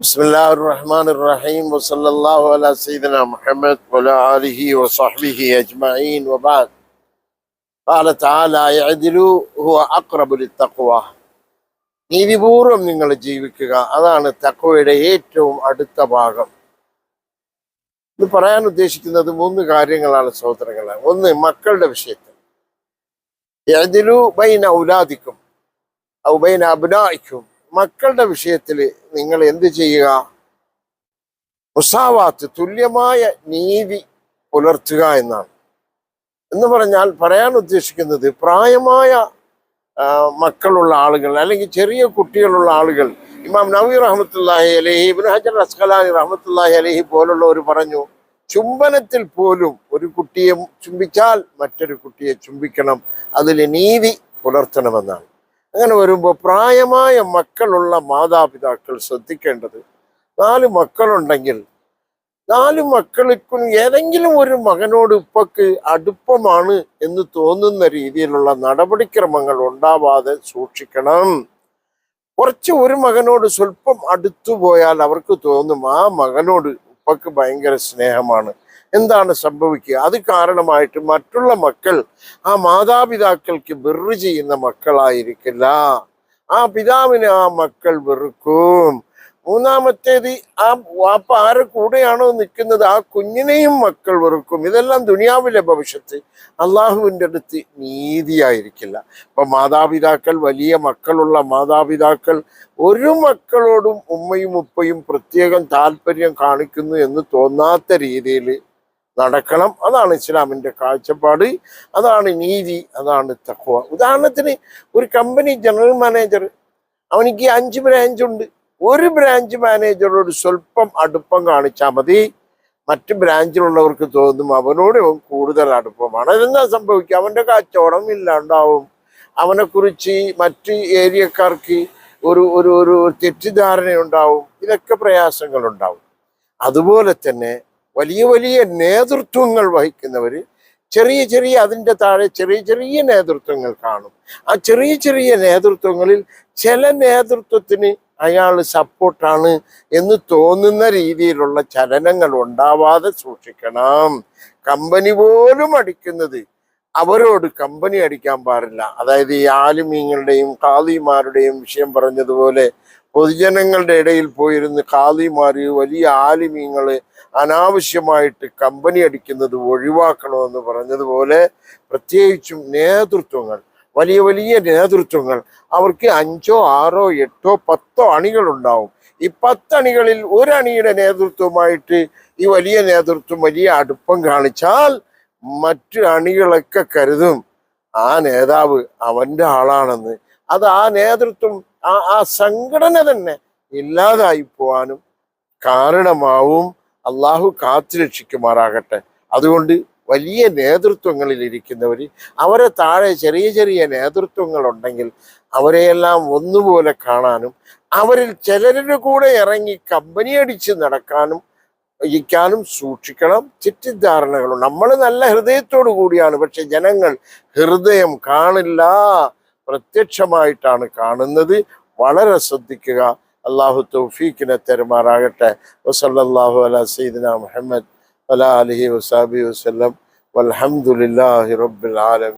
بسم الله الرحمن الرحيم وصلى الله على سيدنا محمد وعلى آله وصحبه أجمعين وبعد قال تعالى يعدلوا هو أقرب للتقوى നീതിപൂർവം നിങ്ങൾ ജീവിക്കുക അതാണ് തക്കവയുടെ ഏറ്റവും അടുത്ത ഭാഗം ഇത് പറയാൻ ഉദ്ദേശിക്കുന്നത് മൂന്ന് കാര്യങ്ങളാണ് സഹോദരങ്ങളെ ഒന്ന് മക്കളുടെ വിഷയത്തിൽ യഅ്ദിലു ബൈന ഔലാദിക്കും ഔ ബൈന അബ്നായിക്കും മക്കളുടെ വിഷയത്തിൽ നിങ്ങൾ എന്ത് ചെയ്യുക? മുസാവാത്ത് തുല്യമായ നീതി പുലർത്തുക എന്നാണ്. എന്ന് പറഞ്ഞാൽ പറയാൻ ഉദ്ദേശിക്കുന്നത് പ്രായമായ മക്കളുള്ള ആളുകൾ അല്ലെങ്കിൽ ചെറിയ കുട്ടികളുള്ള ആളുകൾ. ഇമാം നവി റഹ്മത്തുല്ലാഹി അലഹി ഇബിൻ ഹജർ അസ്ഖലാനി റഹമത്തല്ലാഹി അലഹി പോലുള്ളവർ പറഞ്ഞു ചുംബനത്തിൽ പോലും ഒരു കുട്ടിയെ ചുംബിച്ചാൽ മറ്റൊരു കുട്ടിയെ ചുംബിക്കണം. അതിൽ നീതി പുലർത്തണമെന്നാണ്. അങ്ങനെ വരുമ്പോൾ പ്രായമായ മക്കളുള്ള മാതാപിതാക്കൾ ശ്രദ്ധിക്കേണ്ടത് നാല് മക്കളുണ്ടെങ്കിൽ നാല് മക്കൾക്കും ഏതെങ്കിലും ഒരു മകനോട് ഉപ്പക്ക് അടുപ്പമാണ് എന്ന് തോന്നുന്ന രീതിയിലുള്ള നടപടിക്രമങ്ങൾ ഉണ്ടാവാതെ സൂക്ഷിക്കണം. കുറച്ച് ഒരു മകനോട് സ്വല്പം അടുത്തു പോയാൽ അവർക്ക് തോന്നും ആ മകനോട് ഉപ്പക്ക് ഭയങ്കര സ്നേഹമാണ്. എന്താണ് സംഭവിക്കുക? അത് കാരണമായിട്ട് മറ്റുള്ള മക്കൾ ആ മാതാപിതാക്കൾക്ക് വെറു ചെയ്യുന്ന മക്കളായിരിക്കില്ല. ആ പിതാവിനെ ആ മക്കൾ വെറുക്കും. മൂന്നാമത്തേത് ആ വാപ്പ ആരെ കൂടെയാണോ നിൽക്കുന്നത്? ആ കുഞ്ഞിനെയും മക്കൾ വെറുക്കും. ഇതെല്ലാം ദുനിയാവിലെ ഭവിഷ്യത്ത്. അള്ളാഹുവിന്റെ അടുത്ത് നീതിയായിരിക്കില്ല. അപ്പം മാതാപിതാക്കൾ വലിയ മക്കളുള്ള മാതാപിതാക്കൾ ഒരു മക്കളോടും ഉമ്മയും ഉപ്പയും പ്രത്യേകം താല്പര്യം കാണിക്കുന്നു എന്ന് തോന്നാത്ത രീതിയിൽ നടക്കണം. അതാണ് ഇസ്ലാമിന്റെ കാഴ്ചപ്പാട്. അതാണ് നീതി. അതാണ് തഖ്വ. ഉദാഹരണത്തിന് ഒരു കമ്പനി ജനറൽ മാനേജർ അവനിക്ക് അഞ്ച് ബ്രാഞ്ച് ഉണ്ട്. ഒരു ബ്രാഞ്ച് മാനേജറോട് സ്വല്പം അടുപ്പം കാണിച്ചാൽ മതി. മറ്റ് ബ്രാഞ്ചിലുള്ളവർക്ക് തോന്നും അവനോട് കൂടുതൽ അടുപ്പമാണ്. അതെന്താ സംഭവിക്കുക? അവന്റെ കച്ചവടം ഇല്ലാണ്ടാവും. അവനെക്കുറിച്ച് മറ്റ് ഏരിയക്കാർക്ക് ഒരു ഒരു ഒരു തെറ്റിദ്ധാരണയുണ്ടാവും. ഇതൊക്കെ പ്രയാസങ്ങളുണ്ടാവും. അതുപോലെ തന്നെ വലിയ വലിയ നേതൃത്വങ്ങൾ വഹിക്കുന്നവർ ചെറിയ ചെറിയ അതിന്റെ താഴെ ചെറിയ ചെറിയ നേതൃത്വങ്ങൾ കാണും. ആ ചെറിയ ചെറിയ നേതൃത്വങ്ങളിൽ ചില നേതൃത്വത്തിന് അയാൾ സപ്പോർട്ടാണ് എന്ന് തോന്നുന്ന രീതിയിലുള്ള ചലനങ്ങൾ ഉണ്ടാവാതെ സൂക്ഷിക്കണം. കമ്പനി പോലും അടിക്കുന്നത് അവരോട് കമ്പനി അടിക്കാൻ പാടില്ല. അതായത് ഈ ആലുമീങ്ങളുടെയും കാതിമാരുടെയും വിഷയം പറഞ്ഞതുപോലെ പൊതുജനങ്ങളുടെ ഇടയിൽ പോയിരുന്ന് കാളിമാര് വലിയ ആലിമീങ്ങൾ അനാവശ്യമായിട്ട് കമ്പനി അടിക്കുന്നത് ഒഴിവാക്കണമെന്ന് പറഞ്ഞതുപോലെ പ്രത്യേകിച്ചും നേതൃത്വങ്ങൾ വലിയ വലിയ നേതൃത്വങ്ങൾ അവർക്ക് അഞ്ചോ ആറോ എട്ടോ പത്തോ അണികളുണ്ടാവും. ഈ പത്തണികളിൽ ഒരു അണിയുടെ നേതൃത്വമായിട്ട് ഈ വലിയ നേതൃത്വം വലിയ അടുപ്പം കാണിച്ചാൽ മറ്റു അണികളൊക്കെ കരുതും ആ നേതാവ് അവന്റെ ആളാണെന്ന്. അത് ആ നേതൃത്വം ആ ആ സംഘടന തന്നെ ഇല്ലാതായി പോവാനും കാരണമാവും. അള്ളാഹു കാത്തുരക്ഷിക്കുമാറാകട്ടെ അതുകൊണ്ട് വലിയ നേതൃത്വങ്ങളിൽ ഇരിക്കുന്നവർ അവരെ താഴെ ചെറിയ ചെറിയ നേതൃത്വങ്ങളുണ്ടെങ്കിൽ അവരെയെല്ലാം ഒന്നുപോലെ കാണാനും അവരിൽ ചിലരുടെ കൂടെ ഇറങ്ങി കമ്പനി അടിച്ച് നടക്കാനും ഇരിക്കാനും സൂക്ഷിക്കണം. തെറ്റിദ്ധാരണകളും നമ്മൾ നല്ല ഹൃദയത്തോടു കൂടിയാണ് പക്ഷെ ജനങ്ങൾ ഹൃദയം കാണില്ല. പ്രത്യക്ഷമായിട്ടാണ് കാണുന്നത്. വളരെ ശ്രദ്ധിക്കുക. അള്ളാഹു തൗഫീഖിനെ തെരുമാറാകട്ടെ. വസല്ലാഹു അല സീദന മുഹമ്മദ് വല അലഹി വസാബി വസ്ലം വലഹമുല്ലാഹി റബ്ബിൽ